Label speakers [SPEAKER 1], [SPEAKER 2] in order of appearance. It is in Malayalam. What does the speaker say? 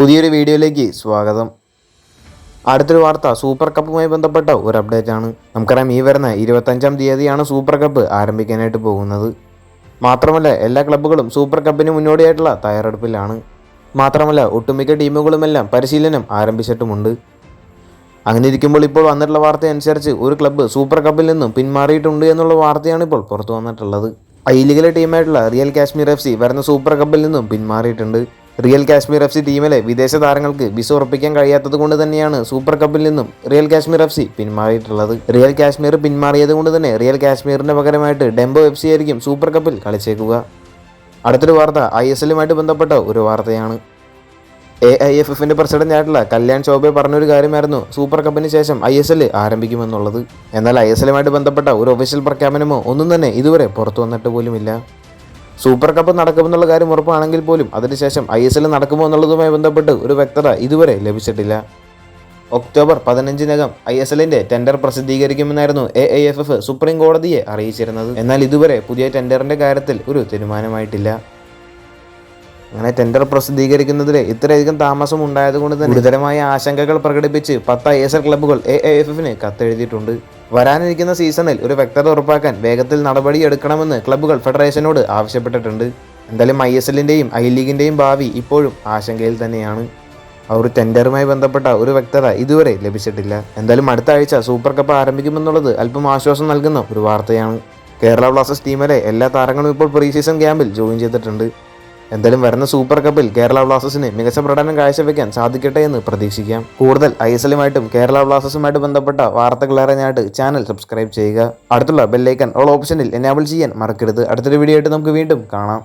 [SPEAKER 1] പുതിയൊരു വീഡിയോയിലേക്ക് സ്വാഗതം. അടുത്തൊരു വാർത്ത സൂപ്പർ കപ്പുമായി ബന്ധപ്പെട്ട ഒരു അപ്ഡേറ്റ് ആണ് നമുക്കറിയാം ഈ വരുന്ന ഇരുപത്തഞ്ചാം തീയതിയാണ് സൂപ്പർ കപ്പ് ആരംഭിക്കാനായിട്ട് പോകുന്നത്. മാത്രമല്ല എല്ലാ ക്ലബ്ബുകളും സൂപ്പർ കപ്പിന് മുന്നോടിയായിട്ടുള്ള തയ്യാറെടുപ്പിലാണ്. മാത്രമല്ല ഒട്ടുമിക്ക ടീമുകളുമെല്ലാം പരിശീലനം ആരംഭിച്ചിട്ടുമുണ്ട്. അങ്ങനെ ഇരിക്കുമ്പോൾ ഇപ്പോൾ വന്നിട്ടുള്ള വാർത്ത അനുസരിച്ച് ഒരു ക്ലബ്ബ് സൂപ്പർ കപ്പിൽ നിന്നും പിന്മാറിയിട്ടുണ്ട് എന്നുള്ള വാർത്തയാണ് ഇപ്പോൾ പുറത്തു വന്നിട്ടുള്ളത്. ഐ ലീഗിലെ ടീമായിട്ടുള്ള റിയൽ കാശ്മീർ എഫ് സി വരുന്ന സൂപ്പർ കപ്പിൽ നിന്നും പിന്മാറിയിട്ടുണ്ട്. റിയൽ കാശ്മീർ എഫ് സി ടീമിലെ വിദേശ താരങ്ങൾക്ക് വിസ ഉറപ്പിക്കാൻ കഴിയാത്തത് കൊണ്ട് തന്നെയാണ് സൂപ്പർ കപ്പിൽ നിന്നും റിയൽ കാശ്മീർ എഫ് സി പിന്മാറിയിട്ടുള്ളത്. റിയൽ കാശ്മീർ പിന്മാറിയത് കൊണ്ട് തന്നെ റിയൽ കാശ്മീരിന്റെ പകരമായിട്ട് ഡെംബോ എഫ് സി ആയിരിക്കും സൂപ്പർ കപ്പിൽ കളിച്ചേക്കുക. അടുത്തൊരു വാർത്ത ഐ എസ് എല്ലുമായിട്ട് ബന്ധപ്പെട്ട ഒരു വാർത്തയാണ്. എ ഐ എഫ് എഫിന്റെ പ്രസിഡന്റ് ആയിട്ടുള്ള കല്യാൺ ചോബെ പറഞ്ഞൊരു കാര്യമായിരുന്നു സൂപ്പർ കപ്പിന് ശേഷം ഐ എസ് എൽ ആരംഭിക്കുമെന്നുള്ളത്. എന്നാൽ ഐ എസ് എല്ലുമായിട്ട് ബന്ധപ്പെട്ട ഒരു ഒഫീഷ്യൽ പ്രഖ്യാപനമോ ഒന്നും തന്നെ ഇതുവരെ പുറത്തു വന്നിട്ട് പോലുമില്ല. സൂപ്പർ കപ്പ് നടക്കുമെന്നുള്ള കാര്യം ഉറപ്പാണെങ്കിൽ പോലും അതിനുശേഷം ഐ എസ് എൽ നടക്കുമോ എന്നുള്ളതുമായി ബന്ധപ്പെട്ട് ഒരു വ്യക്തത ഇതുവരെ ലഭിച്ചിട്ടില്ല. ഒക്ടോബർ പതിനഞ്ചിനകം ഐ എസ് എല്ലിന്റെ tender പ്രസിദ്ധീകരിക്കുമെന്നായിരുന്നു A I F F supreme കോടതിയെ അറിയിച്ചിരുന്നത്. എന്നാൽ ഇതുവരെ പുതിയ ടെൻഡറിന്റെ കാര്യത്തിൽ ഒരു തീരുമാനമായിട്ടില്ല. അങ്ങനെ ടെൻഡർ പ്രസിദ്ധീകരിക്കുന്നതിൽ ഇത്രയധികം താമസം ഉണ്ടായതുകൊണ്ട് തന്നെ ഗുരുതരമായ ആശങ്കകൾ പ്രകടിപ്പിച്ച് പത്ത് ഐ എസ് എൽ ക്ലബ്ബുകൾ എ ഐ എഫ് എഫിന് കത്തെഴുതിയിട്ടുണ്ട്. വരാനിരിക്കുന്ന സീസണിൽ ഒരു വ്യക്തത ഉറപ്പാക്കാൻ വേഗത്തിൽ നടപടിയെടുക്കണമെന്ന് ക്ലബ്ബുകൾ ഫെഡറേഷനോട് ആവശ്യപ്പെട്ടിട്ടുണ്ട്. എന്തായാലും ഐ എസ് എല്ലിന്റെയും ഐ ലീഗിന്റെയും ഭാവി ഇപ്പോഴും ആശങ്കയിൽ തന്നെയാണ്. ആ ഒരു ടെൻഡറുമായി ബന്ധപ്പെട്ട ഒരു വ്യക്തത ഇതുവരെ ലഭിച്ചിട്ടില്ല. എന്തായാലും അടുത്ത ആഴ്ച സൂപ്പർ കപ്പ് ആരംഭിക്കുമെന്നുള്ളത് അല്പം ആശ്വാസം നൽകുന്ന ഒരു വാർത്തയാണ്. കേരള ബ്ലാസ്റ്റേഴ്സ് ടീമിലെ എല്ലാ താരങ്ങളും ഇപ്പോൾ പ്രീ സീസൺ ക്യാമ്പിൽ ജോയിൻ ചെയ്തിട്ടുണ്ട്. എന്തായാലും വരുന്ന സൂപ്പർ കപ്പിൽ കേരള ബ്ലാസ്റ്റേഴ്സിന് മികച്ച പ്രകടനം കാഴ്ചവെക്കാൻ സാധിക്കട്ടെ എന്ന് പ്രതീക്ഷിക്കാം. കൂടുതൽ ഐ എസ് എല്ലുമായിട്ടും കേരള ബ്ലാസ്റ്റേഴ്സുമായിട്ട് ബന്ധപ്പെട്ട വാർത്തകൾ അറിയാനായിട്ട് ചാനൽ സബ്സ്ക്രൈബ് ചെയ്യുക. അടുത്തുള്ള ബെല്ലൈക്കൻ ഓൾ ഓപ്ഷനിൽ എനാബിൾ ചെയ്യാൻ മറക്കരുത്. അടുത്തൊരു വീഡിയോ ആയിട്ട് നമുക്ക് വീണ്ടും കാണാം.